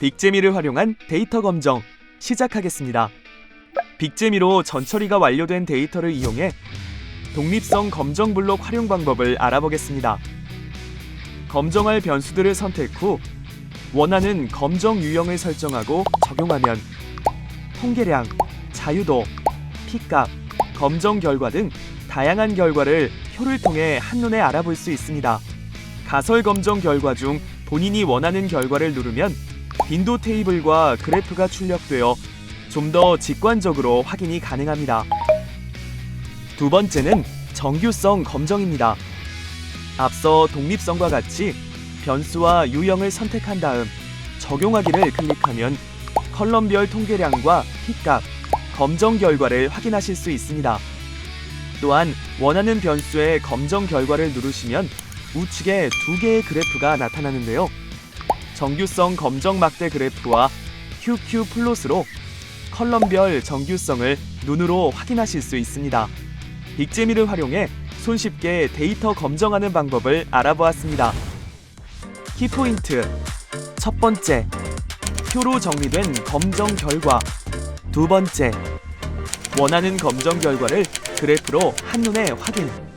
빅재미를 활용한 데이터 검정 시작하겠습니다. 빅재미로 전처리가 완료된 데이터를 이용해 독립성 검정 블록 활용 방법을 알아보겠습니다. 검정할 변수들을 선택 후 원하는 검정 유형을 설정하고 적용하면 통계량, 자유도, 피값, 검정 결과 등 다양한 결과를 표를 통해 한눈에 알아볼 수 있습니다. 가설 검정 결과 중 본인이 원하는 결과를 누르면 빈도 테이블과 그래프가 출력되어 좀 더 직관적으로 확인이 가능합니다. 두 번째는 정규성 검정입니다. 앞서 독립성과 같이 변수와 유형을 선택한 다음 적용하기를 클릭하면 컬럼별 통계량과 피값, 검정 결과를 확인하실 수 있습니다. 또한 원하는 변수의 검정 결과를 누르시면 우측에 두 개의 그래프가 나타나는데요. 정규성 검정 막대 그래프와 QQ 플롯으로 컬럼별 정규성을 눈으로 확인하실 수 있습니다. 빅재미를 활용해 손쉽게 데이터 검정하는 방법을 알아보았습니다. 키포인트. 첫 번째. 표로 정리된 검정 결과. 두 번째. 원하는 검정 결과를 그래프로 한눈에 확인